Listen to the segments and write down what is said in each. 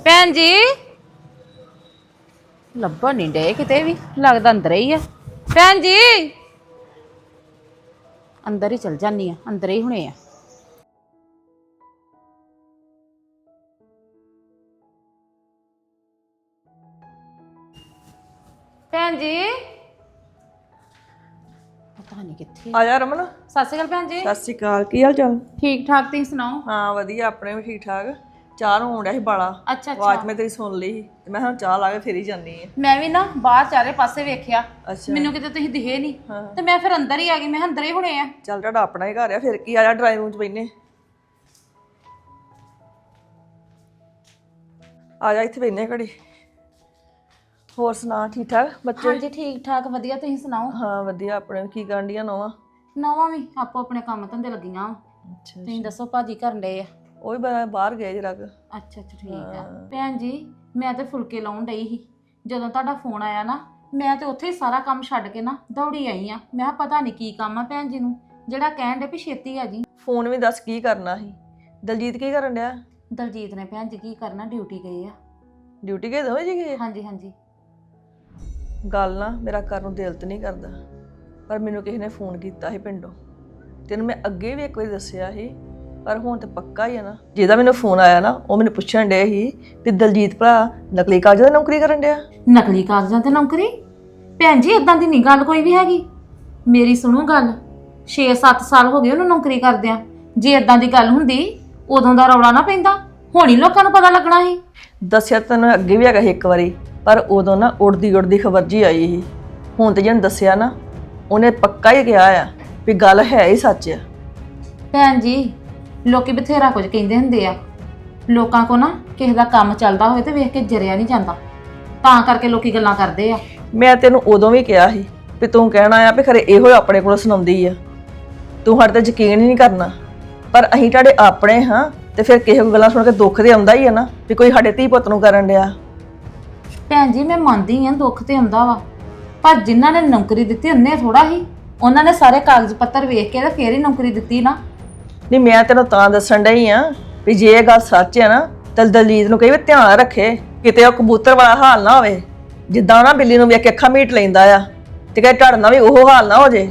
ਭੈਣ ਜੀ। ਲੱਭਣ ਨਹੀਂ ਡੇ ਕਿਤੇ ਵੀ ਲੱਗਦਾ ਅੰਦਰ ਹੀ ਆ। ਭੈਣ ਜੀ। ਅੰਦਰ ਹੀ ਚਲ ਜਾਨੀ ਆ ਅੰਦਰ ਹੀ ਹੁਣੇ ਆ। ਭੈਣ ਜੀ। ਪਤਾ ਨਹੀਂ ਕਿੱਥੇ ਆ ਜਾ ਰਮਨ। ਸਤਿ ਸ਼੍ਰੀ ਅਕਾਲ ਭੈਣ ਜੀ। ਸਤਿ ਸ਼੍ਰੀ ਅਕਾਲ ਕੀ ਹਾਲ ਚਾਲ? ਠੀਕ ਠਾਕ ਤੁਸੀਂ ਸੁਣਾਓ? ਹਾਂ ਵਧੀਆ ਆਪਣੇ ਵੀ ਠੀਕ ਠਾਕ। ਚਾਹ ਨੂੰ ਡਿਆ ਸੀ ਬਾਲਾ। ਅੱਛਾ ਮੈਂ ਤੇਰੀ ਸੁਣ ਲਈ ਸੀ। ਤੇ ਮੈਂ ਹਾਂ ਚਾਹ ਲਾ ਕੇ ਫੇਰ ਹੀ ਜਾਂਦੀ ਆ। ਮੈਂ ਵੀ ਨਾ ਬਾਹਰ ਚਾਰੇ ਪਾਸੇ ਵੇਖਿਆ। ਅੱਛਾ। ਮੈਨੂੰ ਕਿਤੇ ਤੁਸੀਂ ਦਿਖੇ ਨਹੀਂ। ਤੇ ਮੈਂ ਫਿਰ ਅੰਦਰ ਹੀ ਆ ਗਈ। ਮੈਂ ਕਿਹਾ ਅੰਦਰ ਹੀ ਹੁਣੇ ਆ। ਚੱਲ ਤੁਹਾਡਾ ਆਪਣਾ ਹੀ ਘਰ ਆ। ਫਿਰ ਕੀ ਆ ਜਾ ਡਰਾਈਵਿੰਗ ਚ ਬੈਨੇ ਆ ਜਾ ਇੱਥੇ ਬੈਨੇ ਘੜੀ। ਹੋਰ ਸੁਣਾ ਠੀਕ ਠਾਕ ਬੱਚੇ? ਹਾਂਜੀ ਠੀਕ ਠਾਕ। ਵਧੀਆ ਤੁਸੀਂ ਸੁਣਾਓ? ਹਾਂ ਵਧੀਆ। ਆਪਣੇ ਕੀ ਕਰਨ ਡੀਆਂ ਨੋਵਾ? ਨਵਾਂ ਵੀ। ਆਪੋ ਆਪਣੇ ਕੰਮ ਧੰਦੇ ਲੱਗੀਆਂ। ਵਾਂ। ਅੱਛਾ ਤੁਸੀਂ ਦੱਸੋ ਭਾਜੀ ਕਰਨ ਡਏ ਆ। ਉਹ ਵੀ ਬਾ- ਬਾਹਰ ਗਏ ਜਰਾ ਕੁ। ਅੱਛਾ ਅੱਛਾ ਠੀਕ ਆ। ਭੈਣ ਜੀ ਮੈਂ ਤੇ ਫੁਲਕੇ ਲਾਉਣ ਡਈ ਸੀ। ਜਦੋਂ ਤੁਹਾਡਾ ਫੋਨ ਆਇਆ ਨਾ ਮੈਂ ਤੇ ਉੱਥੇ ਹੀ ਸਾਰਾ ਕੰਮ ਛੱਡ ਕੇ ਨਾ ਦੌੜੀ ਆਈ ਆ। ਮੈਂ ਕਿਹਾ ਪਤਾ ਨਹੀਂ ਕੀ ਕੰਮ ਆ ਭੈਣ ਜੀ ਨੂੰ ਜਿਹੜਾ ਕਹਿਣ ਦੇ ਵੀ ਛੇਤੀ ਆ ਜੀ। ਫੋਨ ਵੀ ਦੱਸ ਕੀ ਕਰਨਾ ਸੀ? ਦਲਜੀਤ ਕੀ ਕਰਨ ਡਿਆ? ਦਲਜੀਤ ਨੇ ਭੈਣ ਜੀ ਕੀ ਕਰਨਾ ਡਿਊਟੀ ਗਏ ਆ। ਡਿਊਟੀ ਗਏ ਦੋਵੇਂ ਜੀ ਗਏ? ਹਾਂਜੀ ਹਾਂਜੀ। ਗੱਲ ਨਾ ਮੇਰਾ ਕਰਨ ਨੂੰ ਦਿਲ ਤੇ ਨਹੀਂ ਕਰਦਾ। ਪਰ ਮੈਨੂੰ ਕਿਸੇ ਨੇ ਫੋਨ ਕੀਤਾ ਸੀ ਪਿੰਡੋਂ। ਤੈਨੂੰ ਮੈਂ ਅੱਗੇ ਵੀ ਇੱਕ ਵਾਰੀ ਦੱਸਿਆ ਸੀ ਪਰ ਹੁਣ ਤੇ ਪੱਕਾ ਹੀ ਹੈ ਨਾ। ਜਿਹਦਾ ਮੈਨੂੰ ਫੋਨ ਆਇਆ ਨਾ ਉਹ ਮੈਨੂੰ ਪੁੱਛਣ ਡੇ ਸੀ ਵੀ ਦਲਜੀਤ ਭਰਾ ਨਕਲੀ ਕਾਗਜ਼ਾਂ ਦੀ ਨੌਕਰੀ ਕਰਨ ਡਿਆ। ਨਕਲੀ ਕਾਗਜ਼ਾਂ ਤੇ ਨੌਕਰੀ? ਭੈਣ ਜੀ ਇਦਾਂ ਦੀ ਨਹੀਂ ਗੱਲ ਕੋਈ ਵੀ ਹੈਗੀ। ਮੇਰੀ ਸੁਣੋ ਗੱਲ 6-7 ਸਾਲ ਹੋ ਗਏ ਉਹਨੂੰ ਨੌਕਰੀ ਕਰਦਿਆਂ। ਜੇ ਇਦਾਂ ਦੀ ਗੱਲ ਹੁੰਦੀ ਉਦੋਂ ਦਾ ਰੌਲਾ ਨਾ ਪੈਂਦਾ। ਹੁਣ ਹੀ ਲੋਕਾਂ ਨੂੰ ਪਤਾ ਲੱਗਣਾ ਸੀ। ਦੱਸਿਆ ਤਾਂ ਤੈਨੂੰ ਅੱਗੇ ਵੀ ਹੈਗਾ ਸੀ ਇੱਕ ਵਾਰੀ ਪਰ ਉਦੋਂ ਨਾ ਉੜਦੀ ਉੜਦੀ ਖਬਰ ਜੀ ਆਈ ਸੀ। ਹੁਣ ਤੇ ਜਿਹਨੂੰ ਦੱਸਿਆ ਨਾ ਉਹਨੇ ਪੱਕਾ ਹੀ ਕਿਹਾ ਆ ਵੀ ਗੱਲ ਹੈ ਹੀ ਸੱਚ ਆ। ਭੈਣ ਜੀ ਲੋਕੀ ਬਥੇਰਾ ਕੁਝ ਕਹਿੰਦੇ ਹੁੰਦੇ ਆ। ਲੋਕਾਂ ਕੋ ਨਾ ਕਿਸੇ ਦਾ ਕੰਮ ਚੱਲਦਾ ਹੋਵੇ ਤੇ ਵੇਖ ਕੇ ਜਰਿਆ ਨਹੀਂ ਜਾਂਦਾ। ਤਾਂ ਕਰਕੇ ਲੋਕੀ ਗੱਲਾਂ ਕਰਦੇ ਆ। ਮੈਂ ਤੈਨੂੰ ਉਦੋਂ ਵੀ ਕਿਹਾ ਸੀ ਵੀ ਤੂੰ ਕਹਿਣਾ ਆ ਵੀ ਖਰੇ ਇਹੋ ਆਪਣੇ ਕੋਲ ਸੁਣਾਉਂਦੀ ਆ। ਤੂੰ ਸਾਡੇ ਤੇ ਯਕੀਨ ਹੀ ਨਹੀਂ ਕਰਨਾ। ਪਰ ਅਸੀਂ ਤੁਹਾਡੇ ਆਪਣੇ ਹਾਂ ਤੇ ਫਿਰ ਕਿਸੇ ਕੋਲ ਗੱਲਾਂ ਸੁਣ ਕੇ ਦੁੱਖ ਤੇ ਆਉਂਦਾ ਹੀ ਆ ਨਾ ਵੀ ਕੋਈ ਸਾਡੇ ਧੀ ਪੁੱਤ ਨੂੰ ਕਰਨ ਡਿਆ। ਭੈਣ ਜੀ ਮੈਂ ਮੰਨਦੀ ਆ ਦੁੱਖ ਤੇ ਆਉਂਦਾ ਵਾ। ਪਰ ਜਿਨ੍ਹਾਂ ਨੇ ਨੌਕਰੀ ਦਿੱਤੀ ਉਹਨੇ ਥੋੜਾ ਹੀ। ਉਹਨਾਂ ਨੇ ਸਾਰੇ ਕਾਗਜ਼ ਪੱਤਰ ਵੇਖ ਕੇ ਤੇ ਫੇਰ ਹੀ ਨੌਕਰੀ ਦਿੱਤੀ ਨਾ। ਨਹੀਂ ਮੈਂ ਤੈਨੂੰ ਤਾਂ ਦੱਸਣ ਡਈ ਆ ਵੀ ਜੇ ਇਹ ਗੱਲ ਸੱਚ ਹੈ ਨਾ ਤਾਂ ਦਲਜੀਤ ਨੂੰ ਕਹੀ ਵੀ ਧਿਆਨ ਰੱਖੇ ਕਿਤੇ ਉਹ ਕਬੂਤਰ ਵਾਲਾ ਹਾਲ ਨਾ ਹੋਵੇ। ਜਿੱਦਾਂ ਨਾ ਬਿੱਲੀ ਨੂੰ ਵੇਖ ਕੇ ਅੱਖਾਂ ਮੀਟ ਲੈਂਦਾ ਆ ਤੇ ਕਹੇ ਢੜਨਾ ਵੀ ਉਹ ਹਾਲ ਨਾ ਹੋ ਜੇ।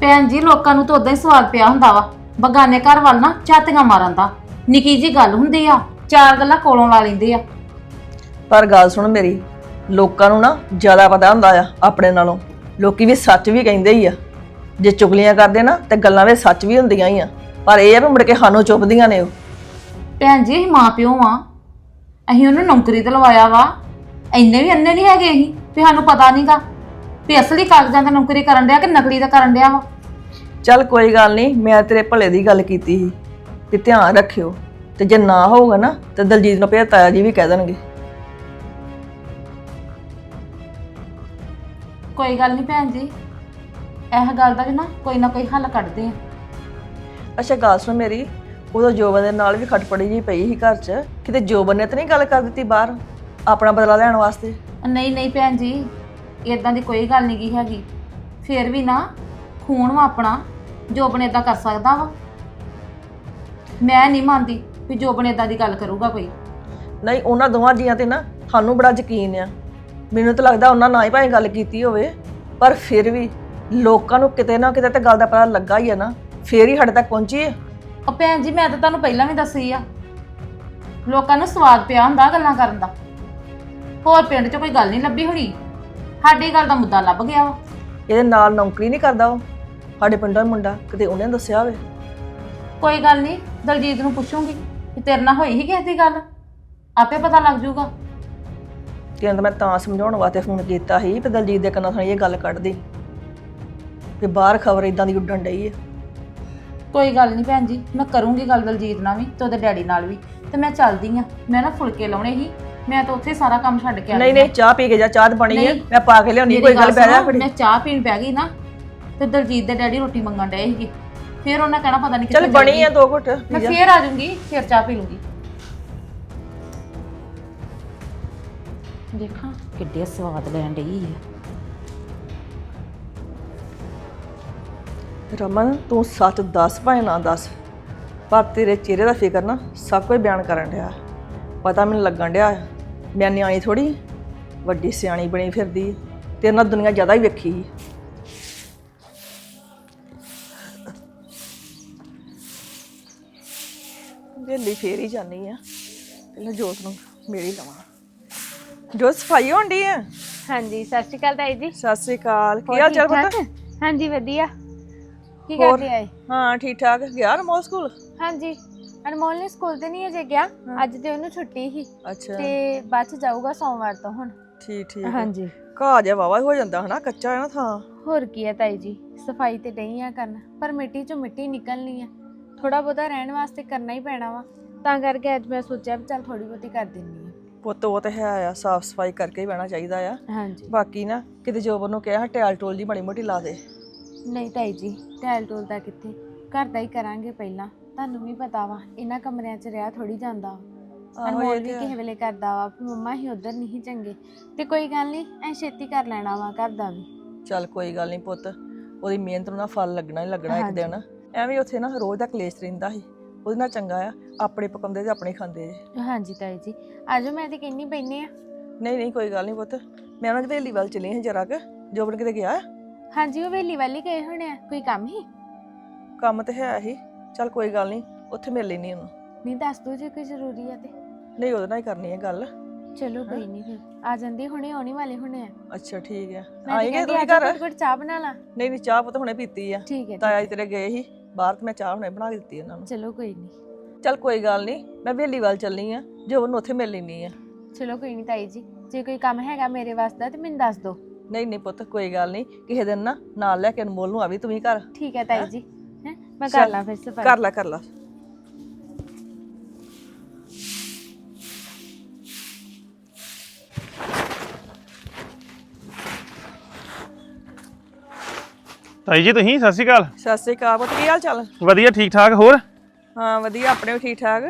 ਭੈਣ ਜੀ ਲੋਕਾਂ ਨੂੰ ਤਾਂ ਉਦਾਂ ਹੀ ਸਵਾਦ ਪਿਆ ਹੁੰਦਾ ਵਾ ਬਗਾਨੇ ਘਰ ਵੱਲ ਨਾ ਝਾਤੀਆਂ ਮਾਰਨ ਦਾ। ਨਿੱਕੀ ਜੀ ਗੱਲ ਹੁੰਦੀ ਆ ਚਾਰ ਗੱਲਾਂ ਕੋਲੋਂ ਲਾ ਲੈਂਦੇ ਆ। ਪਰ ਗੱਲ ਸੁਣ ਮੇਰੀ ਲੋਕਾਂ ਨੂੰ ਨਾ ਜ਼ਿਆਦਾ ਪਤਾ ਹੁੰਦਾ ਆ ਆਪਣੇ ਨਾਲੋਂ। ਲੋਕੀ ਵੀ ਸੱਚ ਵੀ ਕਹਿੰਦੇ ਹੀ ਆ। ਜੇ ਚੁਗਲੀਆਂ ਕਰਦੇ ਨਾ ਤੇ ਗੱਲਾਂ ਵਿੱਚ ਸੱਚ ਵੀ ਹੁੰਦੀਆਂ ਹੀ ਆ। ਪਰ ਇਹ ਆ ਵੀ ਮੁੜ ਕੇ ਸਾਨੂੰ ਚੁੱਪਦੀਆਂ ਨੇ ਉਹ। ਭੈਣ ਜੀ ਅਸੀਂ ਮਾਂ ਪਿਓ ਆ। ਅਸੀਂ ਉਹਨੂੰ ਨੌਕਰੀ ਤੇ ਲਵਾਇਆ ਵਾ। ਇੰਨੇ ਵੀ ਅੰਨੇ ਨਹੀਂ ਹੈਗੇ ਅਸੀਂ ਵੀ ਸਾਨੂੰ ਪਤਾ ਨਹੀਂਗਾ ਵੀ ਅਸਲੀ ਕਾਗਜ਼ਾਂ ਤੇ ਨੌਕਰੀ ਕਰਨ ਡਿਆ ਕਿ ਨਕਲੀ ਦਾ ਕਰਨ ਡਿਆ ਵਾ। ਚੱਲ ਕੋਈ ਗੱਲ ਨਹੀਂ ਮੈਂ ਤੇਰੇ ਭਲੇ ਦੀ ਗੱਲ ਕੀਤੀ ਸੀ ਕਿ ਧਿਆਨ ਰੱਖਿਓ। ਤੇ ਜੇ ਨਾ ਹੋਊਗਾ ਨਾ ਤੇ ਦਲਜੀਤ ਨੂੰ ਪਿਆ ਤਾਇਆ ਜੀ ਵੀ ਕਹਿ ਦੇਣਗੇ। ਕੋਈ ਗੱਲ ਨਹੀਂ ਭੈਣ ਜੀ। ਇਹ ਗੱਲ ਦਾ ਵੀ ਨਾ ਕੋਈ ਨਾ ਕੋਈ ਹੱਲ ਕੱਢਦੇ ਆ। ਅੱਛਾ ਗੱਲ ਸੁਣ ਮੇਰੀ। ਉਦੋਂ ਜੋਬਨ ਦੇ ਨਾਲ ਵੀ ਖਟਪੜੀ ਜੀ ਪਈ ਸੀ ਘਰ 'ਚ। ਕਿਤੇ ਜੋਬਨ ਨੇ ਤਾਂ ਨਹੀਂ ਗੱਲ ਕਰ ਦਿੱਤੀ ਬਾਹਰ? ਆਪਣਾ ਬਦਲਾ ਲੈਣ ਵਾਸਤੇ? ਨਹੀਂ ਨਹੀਂ ਭੈਣ ਜੀ ਇਦਾਂ ਦੀ ਕੋਈ ਗੱਲ ਨਹੀਂ ਗੀ ਹੈਗੀ। ਫੇਰ ਵੀ ਨਾ ਖੂਨ ਵਾ ਆਪਣਾ ਜੋਬਨ ਇਦਾਂ ਕਰ ਸਕਦਾ ਵਾ। ਮੈਂ ਨਹੀਂ ਮੰਨਦੀ ਵੀ ਜੋਬਨ ਇਦਾਂ ਦੀ ਗੱਲ ਕਰੂਗਾ ਕੋਈ। ਨਹੀਂ ਉਹਨਾਂ ਦੋਵਾਂ ਜੀਆਂ ਤੇ ਨਾ ਸਾਨੂੰ ਬੜਾ ਯਕੀਨ ਆ। ਮੈਨੂੰ ਤਾਂ ਲੱਗਦਾ ਉਹਨਾਂ ਨਾ ਹੀ ਭਾਵੇਂ ਗੱਲ ਕੀਤੀ ਹੋਵੇ ਪਰ ਫਿਰ ਵੀ ਲੋਕਾਂ ਨੂੰ ਕਿਤੇ ਨਾ ਕਿਤੇ ਤੇ ਗੱਲ ਦਾ ਪਤਾ ਲੱਗਾ ਹੀ ਆ ਨਾ ਫੇਰ ਹੀ ਸਾਡੇ ਤੱਕ ਪਹੁੰਚੀ ਹੈ ਉਹ ਭੈਣ ਜੀ ਮੈਂ ਤਾਂ ਤੁਹਾਨੂੰ ਪਹਿਲਾਂ ਵੀ ਦੱਸੀ ਆ ਲੋਕਾਂ ਨੂੰ ਸਵਾਦ ਪਿਆ ਹੁੰਦਾ ਗੱਲਾਂ ਕਰਨ ਦਾ। ਹੋਰ ਪਿੰਡ 'ਚ ਕੋਈ ਗੱਲ ਨਹੀਂ ਲੱਭੀ ਹੋਣੀ। ਸਾਡੀ ਗੱਲ ਦਾ ਮੁੱਦਾ ਲੱਭ ਗਿਆ ਵਾ। ਇਹਦੇ ਨਾਲ ਨੌਕਰੀ ਨਹੀਂ ਕਰਦਾ ਉਹ ਸਾਡੇ ਪਿੰਡੋਂ ਹੀ ਮੁੰਡਾ ਕਿਤੇ ਉਹਨੇ ਦੱਸਿਆ ਹੋਵੇ। ਕੋਈ ਗੱਲ ਨਹੀਂ ਦਲਜੀਤ ਨੂੰ ਪੁੱਛੂੰਗੀ ਕਿ ਤੇਰੇ ਨਾਲ ਹੋਈ ਹੀ ਕਿਸੇ ਦੀ ਗੱਲ? ਆਪੇ ਪਤਾ ਲੱਗ ਜਾਊਗਾ। ਤੈਨੂੰ ਤਾਂ ਮੈਂ ਤਾਂ ਸਮਝਾਉਣ ਵਾਸਤੇ ਫੋਨ ਕੀਤਾ ਸੀ ਤੇ ਦਲਜੀਤ ਦੇ ਕੰਨਾਂ ਥਾਣੀ ਇਹ ਗੱਲ ਕੱਢਦੀ ਕਿ ਬਾਹਰ ਖਬਰ ਇਦਾਂ ਦੀ ਉੱਡਣ ਡਈ ਹੈ ਕੋਈ ਗੱਲ ਨਹੀਂ ਭੈਣ ਜੀ ਮੈਂ ਕਰੂੰਗੀ ਗੱਲ ਦਲਜੀਤ ਨਾਲ ਵੀ ਤੇ ਉਹਦੇ ਡੈਡੀ ਨਾਲ ਵੀ। ਤੇ ਮੈਂ ਚੱਲਦੀ ਆ ਮੈਂ ਨਾ ਫੁਲਕੇ ਲਾਉਣੇ ਸੀ ਮੈਂ ਤਾਂ ਉੱਥੇ ਸਾਰਾ ਕੰਮ ਛੱਡ ਕੇ ਆ ਨਹੀਂ ਨਹੀਂ ਚਾਹ ਪੀ ਕੇ ਜਾ ਚਾਹ ਤਾਂ ਬਣੀ ਹੈ ਨਹੀਂ। ਮੈਂ ਪਾ ਕੇ ਲਿਆਉਣੀ ਕੋਈ ਗੱਲ ਪੈ ਜਾ ਮੈਂ ਚਾਹ ਪੀਣ ਬਹਿ ਗਈ ਨਾ ਤੇ ਦਲਜੀਤ ਦੇ ਡੈਡੀ ਰੋਟੀ ਮੰਗਣ ਡਏ ਸੀਗੇ। ਫਿਰ ਉਹਨਾਂ ਕਹਿਣਾ ਪਤਾ ਨਹੀਂ ਚੱਲ ਬਣੀ ਆ ਦੋ ਘੁੱਟ ਮੈਂ ਫੇਰ ਆ ਜਾਊਂਗੀ ਫਿਰ ਚਾਹ ਪੀ ਲੂੰਗੀ। ਦੇਖਾਂ ਕਿੱਡੇ ਸਵਾਦ ਲੈਣ ਡਈ ਹੈ ਰਮਨ ਤੂੰ ਸੱਚ ਦੱਸ ਭਾਵੇਂ ਨਾ ਦੱਸ ਪਰ ਤੇਰੇ ਚਿਹਰੇ ਦਾ ਫਿਕਰ ਨਾ ਸਭ ਕੁਝ ਬਿਆਨ ਕਰਨ ਰਿਹਾ ਪਤਾ ਮੈਨੂੰ ਲੱਗਣ ਡਿਆ। ਮੈਂ ਨਿਆਣੀ ਥੋੜੀ ਵੱਡੀ ਸਿਆਣੀ ਬਣੀ ਫਿਰਦੀ। ਤੇਰੇ ਨਾਲ ਦੁਨੀਆ ਜ਼ਿਆਦਾ ਹੀ ਵੇਖੀ। ਵੇਲੀ ਫੇਰ ਹੀ ਜਾਨੀ ਆ ਪਹਿਲਾਂ ਜੋਤ ਨੂੰ ਮੇਰੀ ਲਵਾਂ ਜੋਤ ਸਫ਼ਾਈ ਹੋਣੀ ਆ ਹਾਂਜੀ ਸਤਿ ਸ਼੍ਰੀ ਅਕਾਲ ਤਾਈ ਜੀ ਸਤਿ ਸ੍ਰੀ ਅਕਾਲ ਕੀ ਹਾਲ ਚਾਲ ਪੁੱਤ? ਹਾਂਜੀ ਵਧੀਆ ਕੀ ਹੋਰ? ਕਰਦੇ ਆਏ ਹਾਂ ਠੀਕ ਠਾਕ। ਗਿਆ ਰਮੋ ਸਕੂਲ? ਹਾਂਜੀ। ਅਨਮੋਲ ਨੇ ਸਕੂਲ ਤੇ ਨਹੀਂ ਅਜੇ ਗਿਆ। ਅੱਜ ਤੇ ਉਹਨੂੰ ਛੁੱਟੀ ਸੀ। ਅੱਛਾ। ਤੇ ਬਾਅਦ ਚ ਜਾਊਗਾ ਸੋਮਵਾਰ ਤੋਂ ਹੁਣ। ਠੀਕ ਠੀਕ ਹਾਂਜੀ। ਘਾਹ ਜਿਹਾ ਵਾਵਾ ਹੋ ਜਾਂਦਾ ਹਨਾ ਕੱਚਾ ਹੈ ਨਾ ਥਾਂ। ਹੋਰ ਕੀ ਹੈ ਤਾਈ ਜੀ ਸਫ਼ਾਈ ਤੇ ਨਹੀਂ ਆ ਕਰਨਾ। ਪਰ ਮਿੱਟੀ ਚੋਂ ਮਿੱਟੀ ਨਿਕਲਣੀ ਆ। ਥੋੜਾ ਬਹੁਤਾ ਰਹਿਣ ਵਾਸਤੇ ਕਰਨਾ ਹੀ ਪੈਣਾ ਵਾ। ਤਾਂ ਕਰਕੇ ਅੱਜ ਮੈਂ ਸੋਚਿਆ ਵੀ ਚੱਲ ਥੋੜੀ ਬਹੁਤੀ ਕਰ ਦਿੰਨੀ ਪੁੱਤ ਉਹ ਤੇ ਹੈ ਆ ਸਾਫ਼ ਸਫ਼ਾਈ ਕਰਕੇ ਹੀ ਬਹਿਣਾ ਚਾਹੀਦਾ ਆ। ਆ ਹਾਂਜੀ। ਬਾਕੀ ਨਾ ਕਿਤੇ ਜੋਬਨ ਨੂੰ ਕਿਹਾ ਟੈਲ ਟੋਲ ਜੀ ਬੜੀ ਮੋਟੀ ਲਾ ਦੇ। ਨਹੀਂ ਤਾਈ ਜੀ ਟੈਲ ਟੋਲ ਦਾ ਕਿੱਥੇ? ਘਰ ਦਾ ਹੀ ਕਰਾਂਗੇ ਪਹਿਲਾਂ। ਤੁਹਾਨੂੰ ਵੀ ਪਤਾ ਵਾ ਇਹਨਾਂ ਕਮਰਿਆਂ 'ਚ ਰਿਹਾ ਥੋੜੀ ਜਾਂਦਾ ਵਾ। ਆਹੋ ਅਨਮੋਲ ਇਹ ਵੀ ਤੇ ਹੈ। ਕਿਸੇ ਵੇਲੇ ਕਰਦਾ ਵਾ ਵੀ ਮੰਮਾ ਹੀ ਉਧਰ ਨਹੀਂ ਚੰਗੇ। ਤੇ ਕੋਈ ਗੱਲ ਨਹੀਂ ਐ ਛੇਤੀ ਕਰ ਲੈਣਾ ਵਾ ਘਰ ਦਾ ਵੀ। ਚੱਲ ਕੋਈ ਗੱਲ ਨਹੀਂ ਪੁੱਤ ਉਹਦੀ ਮਿਹਨਤ ਨੂੰ ਨਾ ਫਲ ਲੱਗਣਾ ਹੀ ਲੱਗਣਾ ਇੱਕ ਹਾਂਜੀ। ਦਿਨ ਐਵੇਂ ਉੱਥੇ ਨਾ ਰੋਜ਼ ਦਾ ਕਲੇਸ਼ ਰਹਿੰਦਾ ਸੀ। ਉਹਦੇ ਨਾਲ ਚੰਗਾ ਆ ਆਪਣੇ ਪਕਾਉਂਦੇ ਤੇ ਆਪਣੇ ਖਾਂਦੇ ਜੇ। ਹਾਂਜੀ ਤਾਈ ਜੀ ਆਜੋ ਮੈਂ ਤੇ ਕਿੰਨੀ ਪੈਨੇ ਆ। ਨਹੀਂ ਨਹੀਂ ਕੋਈ ਗੱਲ ਨਹੀਂ ਪੁੱਤ। ਮੈਂ ਉਹਨਾਂ ਦੀ ਹਵੇਲੀ ਵੱਲ ਚਲੀ ਹਾਂ ਜਰਾ ਕਿ ਜੋਬਨ ਕਿਤੇ ਗਿਆ? ਹਾਂਜੀ ਉਹ ਵੇਲੀ ਵਾਲੀ ਗਏ ਹੋਣੇ ਆ ਕੋਈ ਕੰਮ ਹੀ? ਕੰਮ ਤੇ ਹੈ ਹੀ ਚੱਲ ਕੋਈ ਗੱਲ ਨਹੀਂ ਉੱਥੇ ਮਿਲ ਲੈਣੀ ਉਹਨੂੰ। ਨਹੀਂ ਦੱਸ ਦੋ ਜੇ ਕੋਈ ਜ਼ਰੂਰੀ ਆ ਤੇ। ਨਹੀਂ ਉਹਦੇ ਨਾਲ ਹੀ ਕਰਨੀ ਹੈ ਗੱਲ। ਚਲੋ ਕੋਈ ਨਹੀਂ ਫਿਰ ਆ ਜਾਂਦੇ ਹੁਣੇ ਆਉਣੀ ਵਾਲੇ ਹੁਣੇ ਆ। ਅੱਛਾ ਠੀਕ ਹੈ ਆਈ ਗਏ ਤੁਸੀਂ ਘਰ? ਘੁੱਟ ਚਾਹ ਬਣਾ ਲਾ। ਨਹੀਂ ਨਹੀਂ ਚਾਹ ਪੁੱਤ ਹੁਣੇ ਪੀਤੀ ਆ। ਠੀਕ ਹੈ ਤਾਇਆ ਜੀ ਤੇਰੇ ਗਏ ਸੀ ਬਾਹਰ ਤੇ ਮੈਂ ਚਾਹ ਹੁਣੇ ਬਣਾ ਕੇ ਦਿੱਤੀ ਉਹਨਾਂ ਨੂੰ। ਚਲੋ ਕੋਈ ਨਹੀਂ। ਚੱਲ ਕੋਈ ਗੱਲ ਨਹੀਂ ਮੈਂ ਹਵੇਲੀ ਵੱਲ ਚੱਲਣੀ ਆ ਜੋਬਨ ਨੂੰ ਉੱਥੇ ਮਿਲ ਲੈਣੀ ਆ। ਚਲੋ ਕੋਈ ਨਹੀਂ ਤਾਈ ਜੀ ਜੇ ਕੋਈ ਕੰਮ ਹੈਗਾ ਮੇਰੇ ਵਾਸਤੇ ਤੇ ਮੈਨੂੰ ਦੱਸ ਦਿਓ। ਨਹੀਂ ਨਹੀਂ ਪੁੱਤ ਕੋਈ ਗੱਲ ਨਹੀਂ। ਕਿਸੇ ਦਿਨ ਨਾ ਨਾਲ ਲੈ ਕੇ ਅਨਮੋਲ ਨੂੰ ਆਵੀ ਤੂੰ ਵੀ ਘਰ। ਠੀਕ ਹੈ ਤਾਈ ਜੀ। ਹੈਂ? ਮੈਂ ਕਰ ਲਾਂ ਫਿਰ ਸਫ਼ਾਈ। ਕਰ ਲੈ ਕਰ ਲੈ। ਤਾਈ ਜੀ ਤੁਸੀਂ? ਸਤਿ ਸ਼੍ਰੀ ਅਕਾਲ। ਸਤਿ ਸ੍ਰੀ ਅਕਾਲ ਪੁੱਤ ਕੀ ਹਾਲ ਚਾਲ? ਵਧੀਆ ਠੀਕ ਠਾਕ ਹੋਰ? ਹਾਂ ਵਧੀਆ ਆਪਣੇ ਵੀ ਠੀਕ ਠਾਕ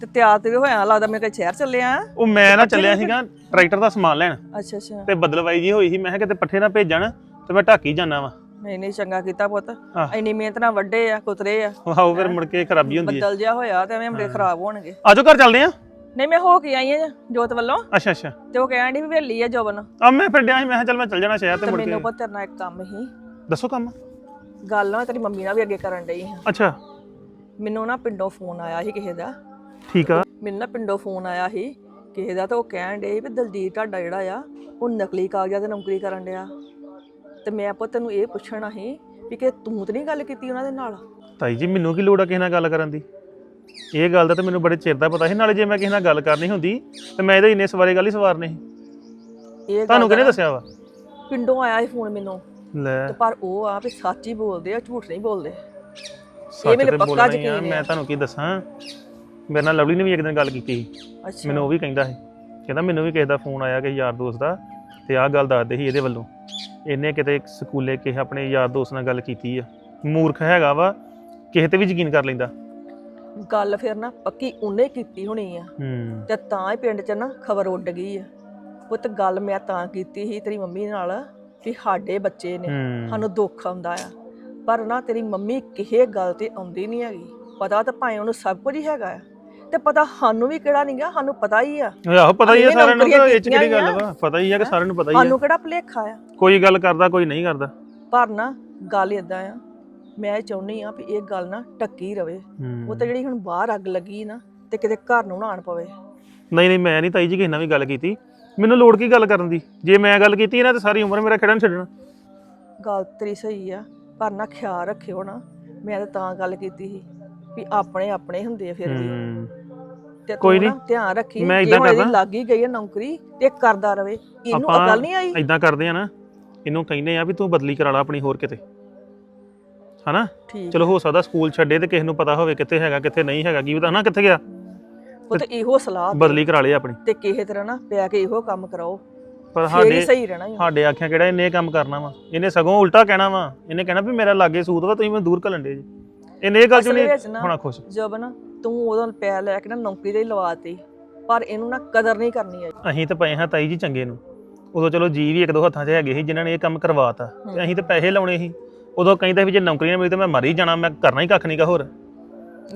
ਤੇ ਤਿਆਰ ਤੇ ਵੀ ਹੋਇਆ ਲੱਗਦਾ ਮੈਂ ਕਿ ਸ਼ਹਿਰ ਚੱਲਿਆ ਉਹ ਮੈਂ ਨਾ ਚੱਲਿਆ ਸੀਗਾ ਟਰੈਕਟਰ ਦਾ ਸਮਾਨ ਲੈਣ। ਅੱਛਾ ਅੱਛਾ। ਤੇ ਬਦਲਵਾਈ ਜੀ ਹੋਈ ਸੀ ਮੈਂ ਕਿਹਾ ਕਿਤੇ ਪੱਠੇ ਨਾ ਭੇਜਣ ਤੇ ਮੈਂ ਢਾਕੀ ਜਾਣਾ ਵਾ। ਨਹੀਂ ਨਹੀਂ ਚੰਗਾ ਕੀਤਾ ਪੁੱਤ। ਆਹ। ਇੰਨੀ ਮਿਹਨਤ ਨਾਲ ਵੱਡੇ ਆ ਕੁਤਰੇ ਆ। ਆਓ ਫਿਰ ਮੁੜ ਕੇ ਖਰਾਬੀ ਹੁੰਦੀ ਹੈ ਬੱਦਲ ਜਿਹਾ ਹੋਇਆ ਤੇ ਐਵੇਂ ਬੜੇ ਖਰਾਬ ਹੋਣਗੇ। ਆਜੋ ਘਰ ਚੱਲਦੇ ਆ। ਨਹੀਂ ਮੈਂ ਹੋ ਕੇ ਆਈ ਆ ਜੋਤ ਵੱਲੋਂ। ਅੱਛਾ ਅੱਛਾ। ਤੇ ਉਹ ਕਹਿਣ ਦੀ ਵੀ ਵੇਲੀ ਆ ਜੋਬਨ। ਆ ਮੈਂ ਫਿਰ ਡਿਆ ਸੀ ਮੈਂ ਕਿਹਾ ਚੱਲ ਮੈਂ ਚੱਲ ਜਾਣਾ ਸ਼ਹਿਰ ਤੇ ਮੁੜ ਕੇ। ਮੈਨੂੰ ਪੁੱਤ ਤੇਰੇ ਨਾਲ ਇੱਕ ਕੰਮ ਹੀ ਦੱਸੋ ਕੰਮ। ਗੱਲ ਨਾ ਤੇਰੀ ਮੰਮੀ ਨਾਲ ਵੀ ਅੱਗੇ ਕਰਨ ਡਈ ਹਾਂ। ਅੱਛਾ। ਮੈਨੂੰ ਨਾ ਪਿੰਡੋਂ ਫੋਨ ਆਇਆ ਸੀ ਕਿਸੇ ਦਾ। ਠੀਕ ਆ। ਮੈਨੂੰ ਨਾ ਪਿੰਡੋਂ ਫੋਨ ਆਇਆ ਸੀ ਕਿਸੇ ਦਾ ਤਾਂ ਉਹ ਕਹਿਣ ਡੇ ਵੀ ਦਲਜੀਤ ਤੁਹਾਡਾ ਜਿਹੜਾ ਆ ਉਹ ਨਕਲੀ ਕਾਗਜ਼ਾਂ ਤੇ ਨੌਕਰੀ ਕਰਨ ਡਿਆ। ਤੇ ਮੈਂ ਪੁੱਤ ਤੈਨੂੰ ਇਹ ਪੁੱਛਣਾ ਸੀ ਵੀ ਕਿ ਤੂੰ ਤੇ ਨਹੀਂ ਗੱਲ ਕੀਤੀ ਉਹਨਾਂ ਦੇ ਨਾਲ? ਤਾਈ ਜੀ ਮੈਨੂੰ ਕੀ ਲੋੜ ਆ ਕਿਸੇ ਨਾਲ ਗੱਲ ਕਰਨ ਦੀ? ਇਹ ਗੱਲ ਦਾ ਤਾਂ ਮੈਨੂੰ ਬੜੇ ਚਿਰ ਦਾ ਪਤਾ ਸੀ ਨਾਲੇ ਜੇ ਮੈਂ ਕਿਸੇ ਨਾਲ ਗੱਲ ਕਰਨੀ ਹੁੰਦੀ ਤੇ ਮੈਂ ਇਹਦੇ ਇੰਨੇ ਸਵਾਰੇ ਗੱਲ ਹੀ ਸਵਾਰਨੇ ਸੀ। ਇਹ ਤੁਹਾਨੂੰ ਕਿਹਨੇ ਦੱਸਿਆ ਵਾ? ਪਿੰਡੋਂ ਆਇਆ ਸੀ ਫੋਨ ਮੈਨੂੰ। ਲੈ। ਤੇ ਪਰ ਉਹ ਆ ਵੀ ਸੱਚ ਹੀ ਬੋਲਦੇ ਆ ਝੂਠ ਨਹੀਂ ਬੋਲਦੇ। ਸੱਚ ਮੈਨੂੰ ਤੇ ਪੱਕਾ ਬੋਲਣਾ ਹੀ ਆ ਯਕੀਨ ਮੈਂ। ਤੁਹਾਨੂੰ ਕੀ ਦੱਸਾਂ? ਮੇਰੇ ਨਾਲ ਲਵਲੀ ਨੇ ਵੀ ਇੱਕ ਦਿਨ ਗੱਲ ਕੀਤੀ ਸੀ। ਅੱਛਾ। ਮੈਨੂੰ ਉਹ ਵੀ ਕਹਿੰਦਾ ਸੀ। ਕਹਿੰਦਾ ਮੈਨੂੰ ਵੀ ਕਿਸੇ ਦਾ ਫੋਨ ਆਇਆ ਕਿ ਯਾਰ ਦੋਸਤ ਦਾ ਤੇ ਆਹ ਗੱਲ ਦੱਸਦੇ ਸੀ ਇਹਦੇ ਵੱਲੋਂ। ਇਹਨੇ ਕਿਤੇ ਸਕੂਲੇ ਕਿਸੇ ਆਪਣੇ ਯਾਰ ਦੋਸਤ ਨਾਲ ਗੱਲ ਕੀਤੀ ਆ। ਮੂਰਖ ਹੈਗਾ ਵਾ ਕਿਸੇ ਤੇ ਵੀ ਯਕੀਨ ਕਰ ਲੈਂਦਾ। ਗੱਲ ਫਿਰ ਨਾ ਪੱਕੀ ਉਹਨੇ ਕੀਤੀ ਹੋਣੀ ਆ। ਹੂੰ। ਤੇ ਤਾਂ ਹੀ ਪਿੰਡ 'ਚ ਨਾ ਖਬਰ ਉੱਡ ਗਈ ਆ। ਪੁੱਤ ਗੱਲ ਮੈਂ ਤਾਂ ਕੀਤੀ ਸੀ ਤੇਰੀ ਮੰਮੀ ਨਾਲ ਵੀ ਸਾਡੇ ਬੱਚੇ ਨੇ। ਹੂੰ। ਸਾਨੂੰ ਦੁੱਖ ਆਉਂਦਾ ਆ। ਪਰ ਨਾ ਤੇਰੀ ਮੰਮੀ ਕਿਸੇ ਗੱਲ ਤੇ ਆਉਂਦੀ ਨਹੀਂ ਹੈਗੀ। ਪਤਾ ਤਾਂ ਭਾਵੇਂ ਉਹਨੂੰ ਸਭ ਕੁਝ ਹੀ ਹੈਗਾ ਆ। ਤੇ ਪਤਾ ਸਾਨੂੰ ਵੀ ਕਿਹੜਾ ਨਹੀਂਗਾ ਸਾਨੂੰ ਪਤਾ ਹੀ ਆ। ਆਹੋ ਪਤਾ ਹੀ ਆ ਅਸੀਂ ਸਾਰਿਆਂ ਨੂੰ ਤਾਂ ਇਹ ਚ ਕਿਹੜੀ ਗੱਲ ਵਾ? ਪਤਾ ਹੀ ਆ ਕਿ ਸਾਰਿਆਂ ਨੂੰ ਪਤਾ ਹੀ ਆ। ਸਾਨੂੰ ਕਿਹੜਾ ਭੁਲੇਖਾ ਆ? ਕੋਈ ਗੱਲ ਕਰਦਾ ਕੋਈ ਨਹੀਂ ਕਰਦਾ। ਪਰ ਨਾ ਗੱਲ ਇਦਾਂ ਆ ਮੈਂ ਚਾਹੁੰਦੀ ਆ ਵੀ ਇਹ ਗੱਲ ਨਾ ਟੱਕੀ ਰਵੇ। ਉਹ ਹੂੰ। ਤਾਂ ਜਿਹੜੀ ਹੁਣ ਬਾਹਰ ਅੱਗ ਲੱਗੀ ਨਾ ਤੇ ਕਿਤੇ ਘਰ ਨੂੰ ਨਾ ਆਣ ਪਵੇ। ਨਹੀਂ ਨਹੀਂ ਮੈਂ ਨਹੀਂ ਤਾਈ ਜੀ ਕਿਸੇ ਨਾਲ ਵੀ ਗੱਲ ਕੀਤੀ। ਮੈਨੂੰ ਲੋੜ ਕੀ ਗੱਲ ਕਰਨ ਦੀ? ਜੇ ਮੈਂ ਗੱਲ ਕੀਤੀ ਨਾ ਤੇ ਸਾਰੀ ਉਮਰ ਮੇਰਾ ਖੜਾ ਨਹੀਂ ਛੱਡਣਾ। ਗੱਲ ਤੇਰੀ ਸਹੀ ਆ ਪਰ ਨਾ ਖਿਆਲ ਰੱਖਿਓ ਨਾ। ਮੈਂ ਤਾਂ ਤਾਂ ਗੱਲ ਕੀਤੀ ਸੀ। ਵੀ ਆਪਣੇ ਆਪਣੇ ਹੁੰਦੇ ਆ ਫਿਰ ਵੀ। ਹੂੰ। ਤੇ ਕੋਈ ਤੂੰ ਨੀ। ਨਾ। ਧਿਆਨ ਰੱਖੀ ਮੈਂ ਜੇ ਏਦਾਂ ਹੁਣ ਇਹਦੀ ਕਰਦਾ। ਲੱਗ ਹੀ ਗਈ ਹੈ ਨੌਕਰੀ ਤੇ ਕਰਦਾ ਰਵੇ। ਇਹਨੂੰ ਆਪਾਂ ਅਕਲ ਨਹੀਂ ਆਈ। ਇਦਾਂ ਕਰਦੇ ਆ ਨਾ ਇਹਨੂੰ ਕਹਿੰਦੇ ਆ ਵੀ ਤੂੰ ਬਦਲੀ ਕਰਾ ਲਾ ਆਪਣੀ ਹੋਰ ਕਿਤੇ। ਹਨਾ? ਠੀਕ ਚਲੋ ਹੋ ਸਕਦਾ ਸਕੂਲ ਛੱਡੇ ਤੇ ਕਿਸੇ ਨੂੰ ਪਤਾ ਹੋਵੇ ਕਿੱਥੇ ਹੈਗਾ ਕਿੱਥੇ ਨਹੀਂ ਹੈਗਾ ਕੀ ਪਤਾ। ਹਨਾ ਕਿੱਥੇ ਗਿਆ? ਉਹ ਤੇ ਇਹੋ ਸਲਾਹ ਦੇ ਬਦਲੀ ਕਰਾ ਲਈ ਆਪਣੀ। ਤੇ ਕਿਸੇ ਤਰ੍ਹਾਂ ਨਾ ਪਿਆ ਕੇ ਇਹੋ ਕੰਮ ਕਰਾਓ। ਪਰ ਫੇਰ ਹੀ ਸਾਡੇ ਸਹੀ ਰਹਿਣਾ ਹੀ ਸਾਡੇ ਆਖਿਆ ਕਿਹੜਾ ਇਹਨੇ ਇਹ ਕੰਮ ਕਰਨਾ ਵਾ? ਇਹਨੇ ਸਗੋਂ ਉਲਟਾ ਕਹਿਣਾ ਵਾ। ਇਹਨੇ ਕਹਿਣਾ ਵੀ ਮੇਰਾ ਲਾਗੇ ਸੂਤ ਵਾ ਤੁਸੀਂ ਮੈਨੂੰ ਦੂਰ ਘੱਲਣ ਦੇ ਜੀ। ਇਹਨੇ ਇਹ ਗੱਲ ਚੋਂ ਅਸਲ ਨਹੀਂ ਨਾ- ਹੋਣਾ ਖੁਸ਼। ਜਬ ਨਾ ਤੂੰ ਉਦੋਂ ਪੈ ਲੈ ਕੇ ਨਾ ਨੌਕਰੀ ਤੇ ਹੀ ਲਵਾਤੀ ਪਰ ਇਹਨੂੰ ਨਾ ਕਦਰ ਨਹੀਂ ਕਰਨੀ ਆਈ। ਅਸੀਂ ਤਾਂ ਪਏ ਹਾਂ ਤਾਈ ਜੀ ਚੰਗੇ ਨੂੰ। ਉਦੋਂ ਚਲੋ ਜੀ ਵੀ ਇੱਕ ਦੋ ਹੱਥਾਂ 'ਚ ਹੈਗੇ ਸੀ ਜਿਨ੍ਹਾਂ ਨੇ ਇਹ ਕੰਮ ਕਰਵਾਤਾ ਤੇ ਅਸੀਂ ਤਾਂ ਪੈਸੇ ਲਾਉਣੇ ਸੀ। ਉਦੋਂ ਕਹਿੰਦੇ ਵੀ ਜੇ ਨੌਕਰੀ ਨਾ ਮਿਲੀ ਤਾਂ ਮੈਂ ਮਰ ਹੀ ਜਾਣਾ ਮੈਂ ਕਰਨਾ ਹੀ ਕੱਖ ਨਹੀਂਗਾ ਹੋਰ।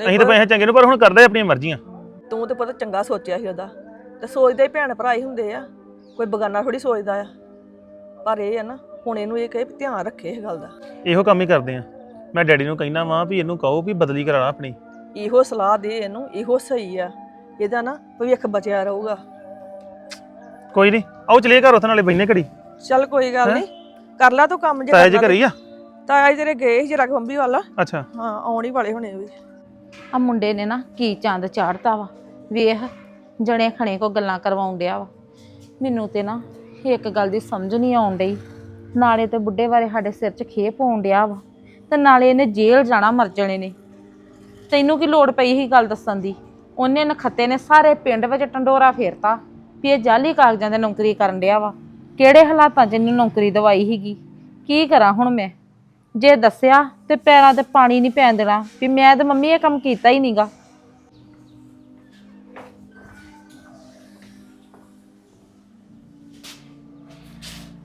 ਅਸੀਂ ਤਾਂ ਪੈਸੇ ਚੰਗੇ ਨੂੰ ਪਰ ਹੁਣ ਕਰਦਾ ਹੀ ਆਪਣੀਆਂ ਮਰਜ਼ੀਆਂ। ਤੂੰ ਤੇ ਪਤਾ ਚੰਗਾ ਸੋਚਿਆ ਸੀ ਉਹਦਾ। ਤੇ ਸੋਚਦੇ ਹੀ ਭੈਣ ਭਰਾ ਹੀ ਹੁੰਦੇ ਆ। ਕੋਈ ਬਗਾਨਾ ਥੋੜੀ ਸੋਚਦਾ ਆ। ਪਰ ਇਹ ਆ ਨਾ ਹੁਣ ਇਹਨੂੰ ਇਹ ਕਹੇ ਵੀ ਧਿਆਨ ਰੱਖੇ ਇਹ ਗੱਲ ਦਾ। ਇਹੋ ਕੰਮ ਹੀ ਕਰਦੇ ਆ। ਮੈਂ ਡੈਡੀ ਨੂੰ ਕਹਿਣਾ ਵਾਂ ਵੀ ਇਹਨੂੰ ਕਹੋ ਵੀ ਬਦਲੀ ਕਰਾ ਲਾ ਆਪਣੀ। ਇਹੋ ਸਲਾਹ ਦੇ ਇਹਨੂੰ ਇਹੋ ਸਹੀ ਆ। ਇਹਦਾ ਨਾ ਭਵਿੱਖ ਬਚਿਆ ਰਹੂਗਾ। ਕੋਈ ਨਹੀਂ ਆਓ ਚਲੀਏ ਘਰ ਉੱਥੇ ਨਾਲੇ ਬੈਠਨੇ ਘੜੀ। ਚੱਲ ਕੋਈ ਗੱਲ? ਨਹੀਂ ਕਰ ਲੈ ਤੂੰ ਕੰਮ ਜੇ ਤਾਇਆ ਜੀ ਕਰਨਾ ਘਰੇ ਹੀ ਆ। ਤਾਇਆ ਜੀ ਤੇਰੇ ਗਏ ਸੀ ਜਰਾ ਬੰਬੀ ਵਾਲਾ। ਅੱਛਾ। ਹਾਂ ਆਉਣ ਹੀ ਵਾਲੇ ਹੋਣੇ ਉਹ ਵੀ। ਆ ਮੁੰਡੇ ਨੇ ਨਾ ਕੀ ਚੰਦ ਚਾੜਤਾ ਵਾ। ਵੇਖ ਜਣੇ ਖਣੇ ਕੋ ਗੱਲਾਂ ਕਰਵਾਉਣ ਡਿਆ ਵਾ। ਮੈਨੂੰ ਤੇ ਨਾ ਇੱਕ ਗੱਲ ਦੀ ਸਮਝ ਨਹੀਂ ਆਉਣ ਡਈ। ਨਾਲੇ ਤੇ ਬੁੱਢੇ ਬਾਰੇ ਸਾਡੇ ਸਿਰ 'ਚ ਖੇਪ ਆਉਣ ਡਿਆ ਵਾ। ਤੇ ਨਾਲੇ ਇਹਨੇ ਜੇਲ੍ਹ ਜਾਣਾ ਮਰ ਜਾਣੇ ਨੇ। ਤੈਨੂੰ ਕੀ ਲੋੜ ਪਈ ਸੀ ਗੱਲ ਦੱਸਣ ਦੀ? ਉਹਨੇ ਨਖੱਤੇ ਨੇ ਸਾਰੇ ਪਿੰਡ ਵਿੱਚ ਟੰਡੋਰਾ ਫੇਰਤਾ ਵੀ ਇਹ ਜਾਲੀ ਕਾਗਜ਼ਾਂ ਤੇ ਨੌਕਰੀ ਕਰਨ ਡਿਆ ਵਾ। ਕਿਹੜੇ ਹਾਲਾਤਾਂ 'ਚ ਇਹਨੂੰ ਨੌਕਰੀ ਦਵਾਈ ਸੀਗੀ? ਕੀ ਕਰਾਂ ਹੁਣ ਮੈਂ? ਜੇ ਦੱਸਿਆ ਤੇ ਪੈਰਾਂ ਤੇ ਪਾਣੀ ਨਹੀਂ ਪੈਣ ਦੇਣਾ ਵੀ ਮੈਂ ਤੇ ਮੰਮੀ ਇਹ ਕੰਮ ਕੀਤਾ ਹੀ ਨਹੀਂਗਾ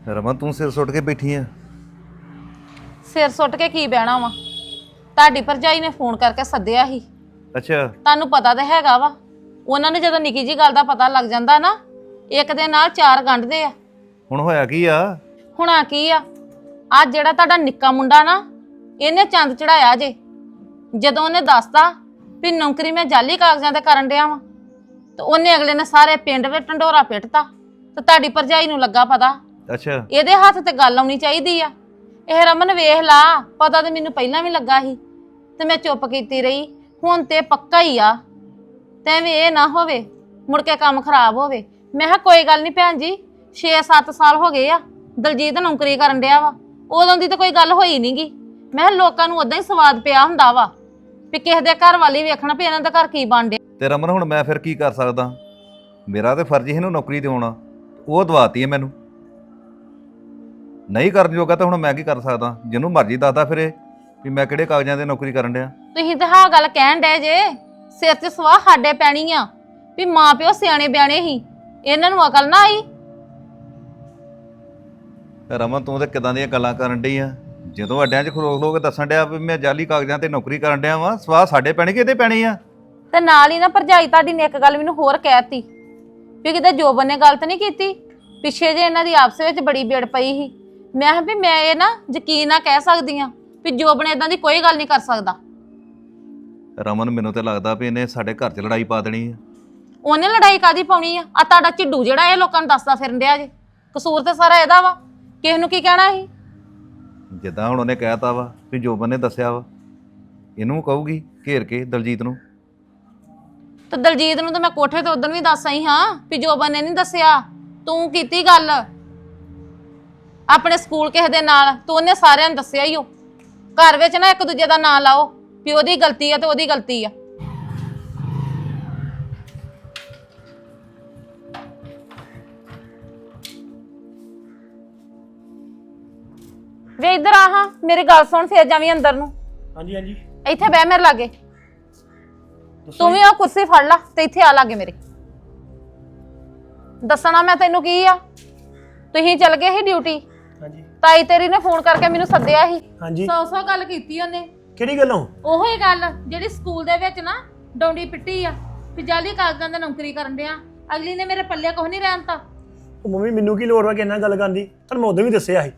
ਰਮਨ, ਤੂੰ ਸਿਰ ਸੁੱਟ ਕੇ ਬੈਠੀ ਆ। ਸਿਰ ਸੁੱਟ ਕੇ ਕੀ ਬਹਿਣਾ ਵਾ? ਤੁਹਾਡੀ ਭਰਜਾਈ ਨੇ ਫੋਨ ਕਰਕੇ ਸੱਦਿਆ ਸੀ। ਅੱਛਾ। ਤੁਹਾਨੂੰ ਪਤਾ ਤਾਂ ਹੈਗਾ ਵਾ। ਉਹਨਾਂ ਨੂੰ ਜਦੋਂ ਨਿੱਕੀ ਜੀ ਗੱਲ ਦਾ ਪਤਾ ਲੱਗ ਜਾਂਦਾ ਨਾ ਇੱਕ ਦੇ ਨਾਲ ਚਾਰ ਗੰਢਦੇ ਆ। ਹੁਣ ਹੋਇਆ ਕੀ ਆ? ਹੁਣ ਆ ਕੀ ਆ? ਅੱਜ ਜਿਹੜਾ ਤੁਹਾਡਾ ਨਿੱਕਾ ਮੁੰਡਾ ਨਾ ਇਹਨੇ ਚੰਦ ਚੜਾਇਆ ਜੇ। ਜਦੋਂ ਉਹਨੇ ਦੱਸਤਾ ਵੀ ਨੌਕਰੀ ਮੈਂ ਜਾਲੀ ਕਾਗਜ਼ਾਂ ਤੇ ਕਰਨ ਡਿਆ ਵਾਂ ਤੇ ਉਹਨੇ ਅਗਲੇ ਨੇ ਸਾਰੇ ਪਿੰਡ ਵਿੱਚ ਢੰਡੋਰਾ ਪਿੱਟਤਾ ਤੇ ਤੁਹਾਡੀ ਭਰਜਾਈ ਨੂੰ ਲੱਗਾ ਪਤਾ। ਅੱਛਾ। ਇਹਦੇ ਹੱਥ ਤੇ ਗੱਲ ਆਉਣੀ ਚਾਹੀਦੀ ਆ। ਇਹ ਰਮਨ ਵੇਖ ਲਾ, ਪਤਾ ਤੇ ਮੈਨੂੰ ਪਹਿਲਾਂ ਵੀ ਲੱਗਾ ਸੀ ਤੇ ਮੈਂ ਚੁੱਪ ਕੀਤੀ ਰਹੀ, ਹੁਣ ਤੇ ਪੱਕਾ ਹੀ ਆ। ਤੇ ਇਹ ਨਾ ਹੋਵੇ, ਮੁੜ ਕੇ ਕੰਮ ਖਰਾਬ ਹੋਵੇ। ਮੈਂ ਕਿਹਾ, ਕੋਈ ਗੱਲ ਨਹੀਂ ਭੈਣ ਜੀ 6-7 ਸਾਲ ਹੋ ਗਏ ਆ, ਦਲਜੀਤ ਨੌਕਰੀ ਕਰਨ ਡਿਆ ਵਾ, ਉਦੋਂ ਦੀ ਤਾਂ ਕੋਈ ਗੱਲ ਹੋਈ ਨਹੀਂਗੀ ਮੈਂ ਕਿਹਾ, ਲੋਕਾਂ ਨੂੰ ਉਦਾਂ ਹੀ ਸਵਾਦ ਪਿਆ ਹੁੰਦਾ ਵਾ ਵੀ ਕਿਸੇ ਦੇ ਘਰ ਵਾਲੀ ਵੇਖਣਾ ਵੀ ਇਹਨਾਂ ਦਾ ਘਰ ਕੀ ਬਣ ਡਿਆ। ਤੇ ਰਮਨ, ਹੁਣ ਮੈਂ ਫਿਰ ਕੀ ਕਰ ਸਕਦਾ? ਮੇਰਾ ਤੇ ਫਰਜ਼ ਹੀ ਇਹਨੂੰ ਨੌਕਰੀ ਦਿਵਾਉਣਾ, ਉਹ ਦਵਾਤੀ ਹੈ ਮੈਨੂੰ। ਨਹੀਂ ਕਰਨ ਜੋਗਾ ਤਾਂ ਹੁਣ ਮੈਂ ਕੀ ਕਰ ਸਕਦਾ? ਜਿਹਨੂੰ ਮਰਜ਼ੀ ਦੱਸਦਾ ਫਿਰ ਇਹ ਵੀ ਮੈਂ ਕਿਹੜੇ ਕਾਗਜ਼ਾਂ ਤੇ ਨੌਕਰੀ ਕਰਨ ਡਿਆ। ਤੁਸੀਂ ਤਾਂ ਹਾਂ ਗੱਲ ਕਹਿਣ ਡਏ ਜੇ ਸਿਰ 'ਚ ਸਵਾਹ ਸਾਡੇ ਪੈਣੀ ਆ ਵੀ ਮਾਂ ਪਿਓ ਸਿਆਣੇ ਬਿਆਣੇ ਹੀ ਇਹਨਾਂ ਨੂੰ ਅਕਲ ਨਾ ਆਈ। ਰਮਨ ਤੂੰ ਤੇ ਕਿਦਾਂ ਦੀਆਂ ਗੱਲਾਂ ਕਰਨ ਡਈ ਆ? ਜਦੋਂ ਅੱਡਿਆਂ 'ਚ ਖਰੋਕ ਲੋਕ ਦੱਸਣ ਡਿਆ ਵੀ ਮੈਂ ਜਾਲੀ ਕਾਗਜ਼ਾਂ ਤੇ ਨੌਕਰੀ ਕਰਨ ਡਿਆ ਵਾਂ ਸਵਾਹ ਸਾਡੇ ਪੈਣੀ ਕਿ ਇਹਦੇ ਪੈਣੀ ਆ? ਤੇ ਨਾਲ ਹੀ ਨਾ ਭਰਜਾਈ ਤੁਹਾਡੀ ਨੇ ਇੱਕ ਗੱਲ ਮੈਨੂੰ ਹੋਰ ਕਹਿਤੀ ਵੀ ਕਿਤੇ ਜੋਬਨ ਨੇ ਗਲਤ ਨਹੀਂ ਕੀਤੀ ਪਿੱਛੇ ਜੇ ਇਹਨਾਂ ਦੀ ਆਪਸ ਵਿੱਚ ਬੜੀ ਬਿੜ ਪਈ ਸੀ। ਮੈਂ ਕਿਹਾ ਵੀ ਮੈਂ ਇਹ ਨਾ ਯਕੀਨ ਨਾਲ ਕਹਿ ਸਕਦੀ ਆ ਵੀ ਜੋਬਨ ਇਦਾਂ ਦੀ ਕੋਈ ਗੱਲ ਨਹੀਂ ਕਰ ਸਕਦਾ। ਰਮਨ ਮੈਨੂੰ ਤੇ ਲੱਗਦਾ ਵੀ ਇਹਨੇ ਸਾਡੇ ਘਰ 'ਚ ਲੜਾਈ ਪਾ ਦੇਣੀ ਆ। ਉਹਨੇ ਲੜਾਈ ਕਾਦੀ ਪਾਉਣੀ ਆ? ਆ ਤੁਹਾਡਾ ਝਿੱਡੂ ਜਿਹੜਾ ਇਹ ਲੋਕਾਂ ਨੂੰ ਦੱਸਦਾ ਫਿਰਨ ਡਿਆ ਜੇ। ਕਸੂਰ ਤੇ ਸਾਰਾ ਇਹਦਾ ਵਾ। ਕਿਸ ਨੂੰ ਕੀ ਕਹਿਣਾ ਸੀ? ਜਿੱਦਾਂ ਹੁਣ ਉਹਨੇ ਕਹਿਤਾ ਵਾ ਵੀ ਜੋਬਨ ਨੇ ਦੱਸਿਆ ਵਾ। ਇਹਨੂੰ ਕਹੂਗੀ ਘੇਰ ਕੇ ਦਲਜੀਤ ਨੂੰ। ਤੇ ਦਲਜੀਤ ਨੂੰ ਤਾਂ ਮੈਂ ਕੋਠੇ ਤੋਂ ਉਦੋਂ ਵੀ ਦੱਸ ਆਈ ਹਾਂ ਵੀ ਜੋਬਨ ਨੇ ਨਹੀਂ ਦੱਸਿਆ। ਤੂੰ ਕੀਤੀ ਗੱਲ। ਆਪਣੇ ਸਕੂਲ ਕਿਸੇ ਦੇ ਨਾਲ ਤੂੰ ਉਹਨੇ ਸਾਰਿਆਂ ਨੂੰ ਦੱਸਿਆ ਹੀ ਉਹ ਘਰ ਵਿੱਚ ਨਾ ਇੱਕ ਦੂਜੇ ਦਾ ਨਾਂ ਲਾਓ ਵੀ ਉਹਦੀ ਗਲਤੀ ਆ ਤੇ ਉਹਦੀ ਗਲਤੀ ਆ। ਵੇ ਇੱਧਰ ਆ ਹਾਂ ਮੇਰੀ ਗੱਲ ਸੁਣ ਫੇਰ ਜਾਵੀਂ ਅੰਦਰ ਨੂੰ। ਹਾਂਜੀ ਹਾਂਜੀ। ਇੱਥੇ ਬਹਿ ਮੇਰੇ ਲਾਗੇ। ਤੂੰ ਵੀ ਉਹ ਕੁਰਸੀ ਫੜ ਲਾ ਤੇ ਇੱਥੇ ਆ ਲਾਗੇ ਮੇਰੇ। ਦੱਸਣਾ ਮੈਂ ਤੈਨੂੰ ਕੀ ਆ? ਤੁਸੀਂ ਚੱਲ ਗਏ ਸੀ ਡਿਊਟੀ? ਤਾਈ ਤੇਰੀ ਨੇ ਫੋਨ ਕਰਕੇ ਮੈਨੂੰ ਸੱਦਿਆ ਸੀ। ਹਾਂਜੀ। ਸੌ ਸੌ ਗੱਲ ਕੀਤੀ ਉਹਨੇ। ਕਿਹੜੀ ਗੱਲੋਂ? ਉਹੋ ਹੀ ਗੱਲ ਜਿਹੜੀ ਸਕੂਲ ਦੇ ਵਿੱਚ ਨਾ ਡੌਂਡੀ ਪਿੱਟੀ ਆ ਵੀ ਜਾਲੀ ਕਾਗਜ਼ਾਂ ਦੀ ਨੌਕਰੀ ਕਰਨ ਡਿਆ। ਅਗਲੀ ਨੇ ਮੇਰੇ ਪੱਲੇ ਕੁਝ ਨਹੀਂ ਰਹਿਣਤਾ ਉਹ ਮੰਮੀ ਮੈਨੂੰ ਕੀ ਲੋੜ ਵਾ ਕਿ ਇਹਨਾਂ ਗੱਲ ਕਰਨ ਦੀ? ਤੁਹਾਨੂੰ ਮੈਂ ਉਦੋਂ ਵੀ ਦੱਸਿਆ ਸੀ।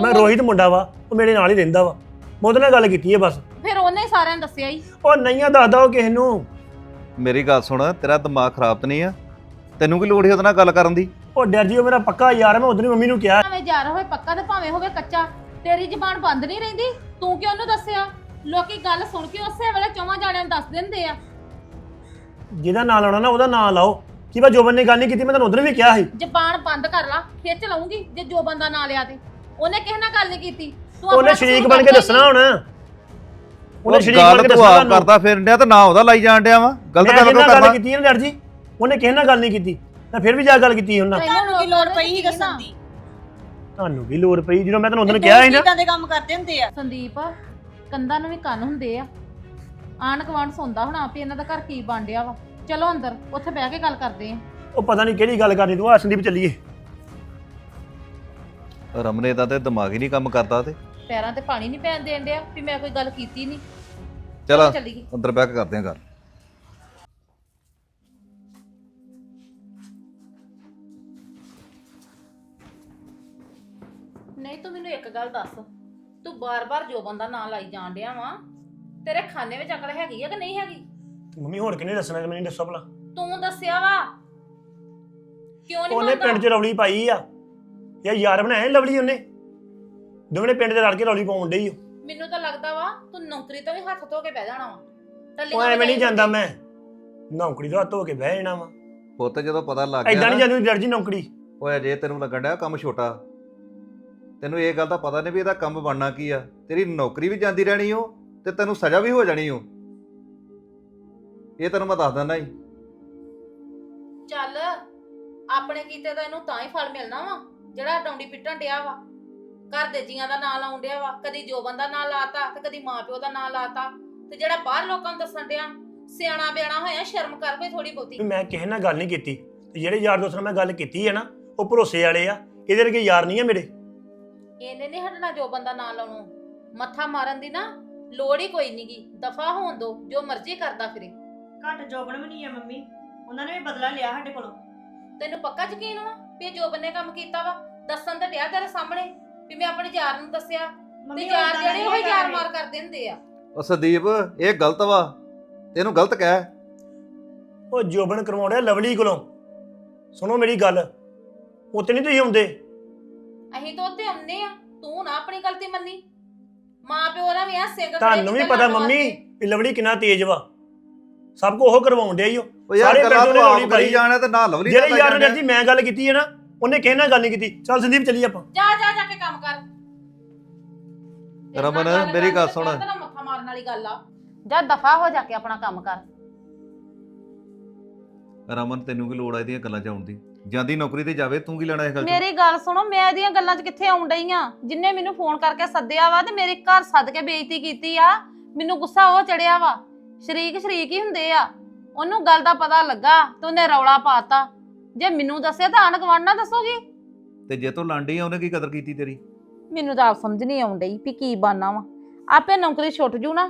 ਮੈਂ ਰੋਹਿਤ ਮੁੰਡਾ ਵਾ ਉਹ ਮੇਰੇ ਨਾਲ ਹੀ ਰਹਿੰਦਾ ਵਾ। ਮੈਂ ਉਹਦੇ ਨਾਲ ਗੱਲ ਕੀਤੀ ਹੈ ਬਸ। ਫਿਰ ਉਹਨੇ ਹੀ ਸਾਰਿਆਂ ਨੂੰ ਦੱਸਿਆ ਹੀ। ਉਹ ਨਹੀਂ ਆ ਦੱਸਦਾ ਉਹ ਕਿਸੇ ਨੂੰ। ਮੇਰੀ ਗੱਲ ਸੁਣ ਤੇਰਾ ਦਿਮਾਗ ਖਰਾਬ ਤਾਂ ਨਹੀਂ ਆ? ਤੈਨੂੰ ਕੀ ਲੋੜ ਸੀ ਉਹਦੇ ਨਾਲ ਗੱਲ ਕਰਨ ਦੀ? ਉਹ ਡਰ ਜੀ ਉਹ ਮੇਰਾ ਪੱਕਾ ਯਾਰ ਮੈਂ ਉਦੋਂ ਹੀ ਮੰਮੀ ਨੂੰ ਕਿਹਾ। ਭਾਵੇਂ ਜਾ ਹੋਵੇ ਪੱਕਾ ਤੇ ਭਾਵੇਂ ਹੋਵੇ ਕੱਚਾ ਤੇਰੀ ਜ਼ਬਾਨ ਬੰਦ ਨਹੀਂ ਰਹਿੰਦੀ? ਤੂੰ ਕਿਉਂ ਉਹਨੂੰ ਦੱਸਿਆ? ਲੋਕੀ ਗੱਲ ਸੁਣ ਕੇ ਉਸੇ ਵੇਲੇ ਚੌਵਾਂ ਜਾਣਿਆਂ ਨੂੰ ਦੱਸ ਦਿੰਦੇ ਆ। ਜਿਹਦਾ ਨਾਂ ਲਾਉਣਾ ਨਾ ਉਹਦਾ ਨਾਂ ਲਾਓ। ਕੀ ਵਾ ਜੋਬਨ ਨੇ ਗੱਲ ਨਹੀਂ ਕੀਤੀ ਮੈਂ ਤੁਹਾਨੂੰ ਉਦੋਂ ਵੀ ਕਿਹਾ ਸੀ। ਜ਼ਬਾਨ ਬੰਦ ਕਰ ਲਾ ਖਿੱਚ ਲਾਉਂਗੀ ਜੇ ਜੋ ਬੰਦਾ ਨਾ ਲਿਆ ਤੇ। ਉਹਨੇ ਕਿਸੇ ਨਾਲ ਗੱਲ ਨਹੀਂ ਕੀਤੀ। ਤੂੰ ਉਹਨੇ ਸ਼ਰੀਕ ਕਸੂਰ ਬਣ ਕੇ ਦੱਸਣਾ ਹੁਣ। ਉਹਨੇ ਉਹ ਸ਼ਰੀਕ ਗੱਲ ਬਣ ਕੇ ਤੂੰ ਦੱਸਣਾ ਆਪ ਤੁਹਾਨੂੰ। ਕਰਦਾ ਫਿਰ ਡਿਆ ਤੇ ਨਾ ਉਹਦਾ ਲਾਈ ਜਾਣ ਡਿਆ ਵਾ। ਗਲਤ ਮੈਂ ਗੱਲ ਕਿਸੇ ਕਿਉਂ ਨਾਲ ਗੱਲ ਕਰਦਾ। ਕੀਤੀ ਹੈ ਨਾ ਡਰ ਜੀ? ਉਹਨੇ ਕਿਸੇ ਨਾਲ ਗੱਲ ਨਹੀਂ ਕੀਤੀ। ਮੈਂ ਫਿਰ ਵੀ ਜਾ ਗੱਲ ਕੀਤੀ ਉਹਨਾਂ ਤੁਹਾਨੂੰ ਕੀ ਲੋੜ ਪਈ ਸੀ ਦੱਸਣ ਦੀ? ਤੁਹਾਨੂੰ ਕੀ ਲੋੜ ਪਈ? ਜਦੋਂ ਮੈਂ ਤੁਹਾਨੂੰ ਉਦੋਂ ਕਿਹਾ ਸੀ ਨਾ ਇਦਾਂ ਦੇ ਕੰਮ ਕਰਦੇ ਹੁੰਦੇ ਆ। ਸੰਦੀਪ ਕੰਧਾਂ ਨੂੰ ਵੀ ਕੰਨ ਹੁੰਦੇ ਆ। ਆਣ ਕਵਾਂਡ ਸੁਣਦਾ ਹੋਣਾ ਵੀ ਇਹਨਾਂ ਦਾ ਘਰ ਕੀ ਬਣ ਡਿਆ ਵਾ? ਚਲੋ ਅੰਦਰ ਉੱਥੇ ਬਹਿ ਕੇ ਗੱਲ ਕਰਦੇ ਆ। ਉਹ ਪਤਾ ਨਹੀਂ ਕਿਹੜੀ ਗੱਲ ਕਰਨੀ ਤੂੰ ਆ ਸੰਦੀਪ ਚੱਲੀਏ। ਰਮਨੇ ਦਾ ਤੇ ਦਿਮਾਗ ਹੀ ਨਹੀਂ ਕੰਮ ਕਰਦਾ ਤੇ। ਪੈਰਾਂ ਤੇ ਪਾਣੀ ਨਹੀਂ ਪੈਣ ਦੇਣ ਡਿਆ ਵੀ ਮੈਂ ਕੋਈ ਗੱਲ ਕੀਤੀ ਨਹੀਂ। ਚਲ ਚੱਲੀਏ। ਅੰਦਰ ਬਹਿ ਕੇ ਕਰਦੇ ਆ ਗੱਲ। ਦੱਸ। ਤੂੰ ਬਾਰ-ਬਾਰ ਜੋ ਬੰਦਾ ਨਾਂ ਲਾਈ ਜਾਣ ਡਿਆ ਵਾ ਤੇਰੇ ਖਾਨੇ ਵਿੱਚ ਅਕਲ ਹੈਗੀ ਆ ਕਿ ਨਹੀਂ ਹੈਗੀ? ਮੰਮੀ ਹੋਰ ਕਿਹਨੇ ਦੱਸਣਾ ਕਿ ਮੈਨੂੰ ਦੱਸੋ ਭਲਾ? ਤੂੰ ਦੱਸਿਆ ਵਾ। ਕਿਉਂ ਨਹੀਂ ਉਹਨੇ ਪਿੰਡ 'ਚ ਰੌਲੀ ਪਾਈ ਆ। ਯਾ ਯਾਰ ਬਣਾਇਆ ਲਵਲੀ ਉਹਨੇ? ਦੋਵੇਂ ਪਿੰਡ ਦੇ ਰਲ ਕੇ ਰੌਲੀ ਪਾਉਣ ਡਈ ਓ। ਮੈਨੂੰ ਤਾਂ ਲੱਗਦਾ ਵਾ ਤੂੰ ਨੌਕਰੀ ਤੋਂ ਵੀ ਹੱਥ ਧੋ ਕੇ ਬਹਿ ਜਾਣਾ ਵਾ। ਉਹ ਐਵੇਂ ਨਹੀਂ ਜਾਂਦਾ ਮੈਂ। ਨੌਕਰੀ ਤੋਂ ਹੱਥ ਹੋ ਕੇ ਬਹਿ ਜਾਣਾ ਵਾ। ਪੁੱਤ ਜਦੋਂ ਪਤਾ ਲੱਗ ਗਿਆ ਐਦਾਂ ਨਹੀਂ ਨਾ, ਜਾਂਦੀ ਡਰ ਜੀ ਨੌਕਰੀ। ਓਏ ਅਜੇ ਤੈਨੂੰ ਲੱਗਣ ਡਿਆ ਕੰਮ ਛੋਟਾ। ਤੈਨੂੰ ਇਹ ਗੱਲ ਦਾ ਪਤਾ ਨਹੀਂ ਵੀ ਇਹਦਾ ਕੰਮ ਬਣਨਾ ਕੀ ਆ। ਤੇਰੀ ਨੌਕਰੀ ਵੀ ਜਾਂਦੀ ਰਹਿਣੀ ਓ ਤੇ ਤੈਨੂੰ ਸਜ਼ਾ ਵੀ ਹੋ ਜਾਣੀ ਓ। ਇਹ ਤੈਨੂੰ ਮੈਂ ਦੱਸ ਦਿੰਦਾ ਹੀ ਚੱਲ ਆਪਣੇ ਕੀਤੇ ਦਾ ਇਹਨੂੰ ਤਾਂ ਹੀ ਫਲ ਮਿਲਣਾ ਵਾ ਜਿਹੜਾ ਡੌਂਡੀ ਪਿੱਟਣ ਡਿਆ ਵਾ। ਘਰ ਦੇ ਜੀਆਂ ਦਾ ਨਾਂ ਲਾਉਣ ਡਿਆ ਵਾ ਕਦੀ ਜੋਬਨ ਦਾ ਨਾਂ ਲਾਤਾ ਤੇ ਕਦੀ ਮਾਪਿਓ ਦਾ ਨਾਂ ਲਾਤਾ ਤੇ ਜਿਹੜਾ ਬਾਹਰ ਲੋਕਾਂ ਨੂੰ ਦੱਸਣ ਡਿਆ ਸਿਆਣਾ ਬਿਆਣਾ ਹੋਇਆ ਸ਼ਰਮ ਕਰ ਕੋਈ ਥੋੜੀ ਬਹੁਤੀ। ਵੀ ਮੈਂ ਕਿਸੇ ਨਾਲ ਗੱਲ ਨਹੀਂ ਕੀਤੀ ਤੇ ਜਿਹੜੇ ਯਾਰ ਦੋਸਤ ਨਾਲ ਮੈਂ ਗੱਲ ਕੀਤੀ ਹੈ ਨਾ ਉਹ ਭਰੋਸੇ ਵਾਲੇ ਆ ਇਹਦੇ ਵਰਗੇ ਯਾਰ ਨਹੀਂ ਆ ਮੇਰੇ। ਇਹਨੇ ਨਹੀਂ ਹਟਣਾ ਜੋਬਨ ਦਾ ਨਾਂ ਲਾਉਣੋਂ। ਮੱਥਾ ਮਾਰਨ ਦੀ ਨਾ ਲੋੜ ਹੀ ਕੋਈ ਨਹੀਂਗੀ ਦਫਾ ਹੋਣ ਦੋ ਜੋ ਮਰਜ਼ੀ ਕਰਦਾ ਫਿਰੇ। ਘੱਟ ਜੋਬਨ ਵੀ ਨਹੀਂ ਆ ਮੰਮੀ। ਉਹਨਾਂ ਨੇ ਵੀ ਬਦਲਾ ਲਿਆ ਸਾਡੇ ਕੋਲੋਂ। ਤੈਨੂੰ ਪੱਕਾ ਯਕੀਨ ਵਾ ਵੀ ਇਹ ਜੋਬਨ ਨੇ ਕੰਮ ਕੀਤਾ ਵਾ? ਦੱਸਣ ਤੇ ਡਿਆ ਤੇਰੇ ਸਾਹਮਣੇ ਵੀ ਮੈਂ ਆਪਣੇ ਯਾਰ ਨੂੰ ਦੱਸਿਆ। ਤੇ ਮੰਮੀ ਯਾਰ ਜਿਹੜੇ ਉਹ ਨਹੀਂ ਯਾਰ ਮਾਰ ਕਰਦੇ ਹੁੰਦੇ ਆ। ਉਹ ਸੰਦੀਪ ਇਹ ਗਲਤ ਵਾ। ਤੈਨੂੰ ਗਲਤ ਕਹਿ। ਉਹ ਜੋਬਨ ਕਰਵਾਉਂਦਾ ਲਵਲੀ ਕੋਲੋਂ। ਸੁਣੋ ਮੇਰੀ ਗੱਲ। ਉੱਤੇ ਨਹੀਂ ਤੁਸੀਂ ਆਉਂਦੇ। ਅਸੀਂ ਤਾਂ ਉੱਤੇ ਆਉਂਦੇ ਆ। ਤੂੰ ਨਾ ਆਪਣੀ ਗਲਤੀ ਮੰਨੀ। ਮਾਂ ਪਿਓ ਨਾਲ ਵੀ ਆ ਸਿੰਘ ਖੜੇ ਤੁਹਾਨੂੰ ਵੀ ਪਤਾ ਵਾਸਤੇ। ਮੰਮੀ ਵੀ ਲਵਲੀ ਕਿੰਨਾ ਤੇਜ਼ ਵਾ। ਸਭ ਕੋ ਉਹ ਕਰਵਾਉਣ ਡਿਆ ਈ ਓ ਉਹ ਯਾਰ ਸਾਰੇ ਗੱਲਾਂ ਪਿੰਡ ਤੂੰ ਉਹਨੇ ਆਪ ਰੌਲੀ ਕਰੀ ਪਾਈ। ਜਾਣਾ ਤੇ ਨਾ ਲਵਲੀ ਜਿਹੜੇ ਯਾਰ। ਨੇ ਜੀ ਮੈਂ ਗੱਲ ਕੀਤੀ ਹੈ ਨਾ ਉਹਨੇ ਕਿਸੇ ਨਾਲ ਗੱਲ ਨਹੀਂ ਕੀਤੀ। ਚੱਲ ਸੰਦੀਪ ਚੱਲੀ ਆਪਾਂ। ਜਾ ਜਾ ਜਾ ਕੇ ਕੰਮ ਕਰ। ਤੇਰੇ ਨਾਲ ਰਮਨ, ਗੱਲ ਮੇਰੀ ਗੱਲ ਸੁਣ। ਤੇਰਾ ਮੱਥਾ ਮਾਰਨ ਵਾਲੀ ਗੱਲ ਆ। ਜਾ ਦਫਾ ਹੋ ਜਾ ਕੇ ਆਪਣਾ ਕੰਮ ਕਰ। ਰਮਨ ਤੈਨੂੰ ਕੀ ਲੋੜ ਆ ਇਹਦੀਆਂ ਗੱਲਾਂ ਚ ਆਉਣ ਦੀ? ਜਾਂਦੀ ਨੌਕਰੀ ਤੇ ਜਾਵੇ ਤੂੰ ਕੀ ਲੈਣਾ ਇਸ ਗੱਲ ਮੇਰੀ ਗੱਲ ਸੁਣੋ ਮੈਂ ਇਹਦੀਆਂ ਗੱਲਾਂ 'ਚ ਕਿੱਥੇ ਆਉਣ ਡਈ ਆ? ਜਿੰਨੇ ਮੈਨੂੰ ਫੋਨ ਕਰਕੇ ਸੱਦਿਆ ਵਾ ਤੇ ਮੇਰੇ ਘਰ ਸੱਦ ਕੇ ਬੇਇੱਜ਼ਤੀ ਕੀਤੀ ਆ ਮੈਨੂੰ ਗੁੱਸਾ ਉਹ ਚੜਿਆ ਵਾ। ਸ਼ਰੀਕ ਸ਼ਰੀਕ ਹੀ ਹੁੰਦੇ ਆ। ਉਹਨੂੰ ਗੱਲ ਦਾ ਪਤਾ ਲੱਗਾ ਤੇ ਉਹਨੇ ਰੌਲਾ ਪਾਤਾ। ਜੇ ਮੈਨੂੰ ਦੱਸਿਆ ਤਾਂ ਆਣ ਗਵਾਂਢ ਨਾ ਦੱਸੋਗੀ। ਤੇ ਜੇ ਤੂੰ ਲਾਂਡੀ ਆ ਉਹਨੇ ਕੀ ਕਦਰ ਕੀਤੀ ਤੇਰੀ? ਮੈਨੂੰ ਤਾਂ ਆਪ ਸਮਝ ਨਹੀਂ ਆਉਣ ਡਈ ਵੀ ਕੀ ਬਾਨਾ ਵਾ। ਆਪੇ ਨੌਕਰੀ ਛੁੱਟ ਜੂ ਨਾ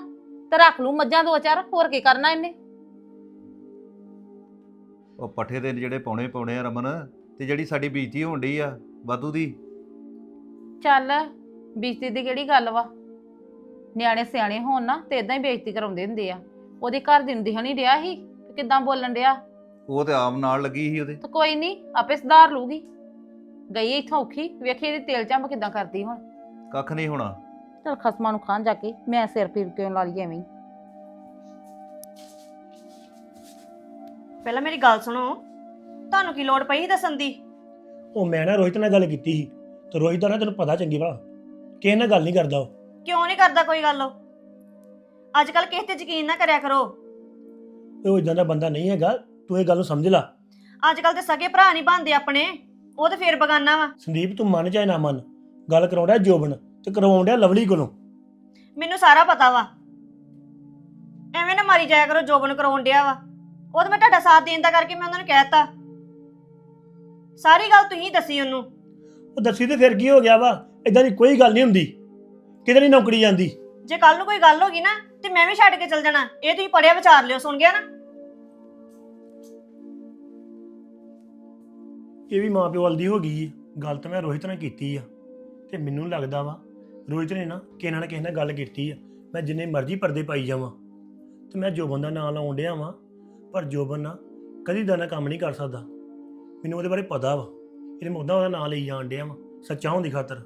ਤੇ ਰੱਖ ਲੂ ਮੱਝਾਂ ਦੋ ਚਾਰ ਹੋਰ ਕੀ ਕਰਨਾ ਇਹਨੇ? ਉਹ ਪੱਠੇ ਦੇ ਜਿਹੜੇ ਪਾਉਣੇ ਪਾਉਣੇ ਆ ਰਮਨ ਤੇ ਜਿਹੜੀ ਸਾਡੀ ਬੇਇੱਜ਼ਤੀ ਹੋਣ ਡਈ ਆ ਵਾਧੂ ਦੀ? ਚੱਲ ਬੇਇੱਜ਼ਤੀ ਦੀ ਕਿਹੜੀ ਗੱਲ ਵਾ? ਨਿਆਣੇ ਸਿਆਣੇ ਹੋਣ ਨਾ ਤੇ ਇਦਾਂ ਹੀ ਬੇਇੱਜ਼ਤੀ ਕਰਾਉਂਦੇ ਹੁੰਦੇ ਆ। ਉਹਦੇ ਘਰ ਦੀ ਨੂੰ ਦਿਖਣ ਹੀ ਡਿਆ ਸੀ ਕਿ ਕਿਦਾਂ ਬੋਲਣ ਡਿਆ। ਉਹ ਤੇ ਆਪ ਨਾਲ ਲੱਗੀ ਸੀ ਉਹਦੇ। ਤੇ ਕੋਈ ਨਹੀਂ ਆਪੇ ਸੁਧਾਰ ਲੂਗੀ ਗਈ ਇੱਥੋਂ ਔਖੀ ਵੇਖੀ ਇਹਦੀ ਤੇਲ ਚੰਬ ਕਿਦਾਂ ਕਰਦੀ ਹੁਣ। ਕੱਖ ਨਹੀਂ ਹੋਣਾ। ਚਲ ਖਸਮਾਂ ਨੂੰ ਖਾਣ ਜਾ ਕੇ ਮੈਂ ਸਿਰ ਪੀਰ ਕਿਉਂ ਲਾ ਲਈ ਐਵੇਂ ਹੀ। ਪਹਿਲਾਂ ਮੇਰੀ ਗੱਲ ਸੁਣੋ। ਤੁਹਾਨੂੰ ਕੀ ਲੋੜ ਪਈ ਸੀ ਦੱਸਣ ਦੀ? ਉਹ ਮੈਂ ਨਾ ਰੋਹਿਤ ਨਾਲ ਗੱਲ ਕੀਤੀ ਸੀ। ਤੇ ਰੋਹਿਤ ਦਾ ਨਾ ਤੈਨੂੰ ਪਤਾ ਚੰਗੀ ਭਲਾ ਕਿਸੇ ਨਾਲ ਗੱਲ ਨਹੀਂ ਕਰਦਾ ਉਹ। ਕਿਉਂ ਨਹੀਂ ਕਰਦਾ ਕੋਈ ਗੱਲ ਉਹ? ਅੱਜ ਕੱਲ ਕਿਸੇ ਤੇ ਯਕੀਨ ਨਾ ਕਰਿਆ ਕਰੋ। ਉਹ ਇਦਾਂ ਦਾ ਬੰਦਾ ਨਹੀਂ ਹੈਗਾ ਤੂੰ ਇਹ ਗੱਲ ਨੂੰ ਸਮਝ ਲੈ। ਅੱਜ ਕੱਲ ਤੇ ਸਗੇ ਭਰਾ ਨਹੀਂ ਬਣਦੇ ਆਪਣੇ ਉਹ ਤੇ ਫੇਰ ਬਗਾਨਾ ਵਾ। ਸੰਦੀਪ ਤੂੰ ਮੰਨ ਚਾਹੇ ਨਾ ਮੰਨ ਗੱਲ ਕਰਾਉਂਦਾ ਜੋਬਨ ਤੇ ਕਰਵਾਉਂਦਾ ਲਵਲੀ ਕੋਲੋਂ। ਮੈਨੂੰ ਸਾਰਾ ਪਤਾ ਵਾ। ਐਵੇਂ ਨਾ ਮਾਰੀ ਜਾਇਆ ਕਰੋ ਜੋਬਨ ਕਰਾਉਣ ਡਿਆ ਵਾ। ਉਹ ਤਾਂ ਮੈਂ ਤੁਹਾਡਾ ਸਾਥ ਦੇਣ ਦਾ ਕਰਕੇ ਮੈਂ ਉਹਨਾਂ ਨੂੰ ਕਹਿਤਾ। ਸਾਰੀ ਗੱਲ ਤੁਸੀਂ ਦੱਸੀ ਉਹਨੂੰ। ਉਹ ਦੱਸੀ ਤੇ ਫਿਰ ਕੀ ਹੋ ਗਿਆ ਵਾ? ਇਦਾਂ ਦੀ ਕੋਈ ਗੱਲ ਨਹੀਂ ਹੁੰਦੀ। ਕਿਤੇ ਨਹੀਂ ਨੌਕਰੀ ਜਾਂਦੀ। ਜੇ ਕੱਲ ਨੂੰ ਕੋਈ ਗੱਲ ਹੋ ਗਈ ਨਾ ਤੇ ਮੈਂ ਵੀ ਛੱਡ ਕੇ ਚਲ ਜਾਣਾ। ਇਹ ਤੁਸੀਂ ਪੜਿਆ ਵਿਚਾਰ ਲਿਓ ਸੁਣ ਗਿਆ ਨਾ? ਇਹ ਵੀ ਮਾਂ ਪਿਓ ਵੱਲ ਦੀ ਹੋ ਗਈ ਹੈ ਗੱਲ ਤਾਂ ਮੈਂ ਰੋਹਿਤ ਨਾਲ ਕੀਤੀ ਆ। ਤੇ ਮੈਨੂੰ ਲੱਗਦਾ ਵਾ ਰੋਹਿਤ ਨੇ ਨਾ ਕਿਸੇ ਨਾਲ ਕਿਸੇ ਨਾਲ ਗੱਲ ਕੀਤੀ ਆ। ਮੈਂ ਜਿੰਨੇ ਮਰਜ਼ੀ ਪਰਦੇ ਪਾਈ ਜਾਵਾਂ। ਤੇ ਮੈਂ ਜੋਬਨ ਦਾ ਨਾਂ ਲਾਉਣ ਡਿਆ ਵਾਂ ਪਰ ਜੋਬਨ ਨਾ ਕਦੀ ਦਾ ਨਾ ਕੰਮ ਨਹੀਂ ਕਰ ਸਕਦਾ। ਮੈਨੂੰ ਉਹਦੇ ਬਾਰੇ ਪਤਾ ਵਾ। ਇਹਨੇ ਮੁੱਦਾ ਉਹਦਾ ਨਾਂ ਲਈ ਜਾਣ ਡਿਆ ਵਾ, ਸੱਚਾ ਹੋਣ ਦੀ ਖਾਤਰ।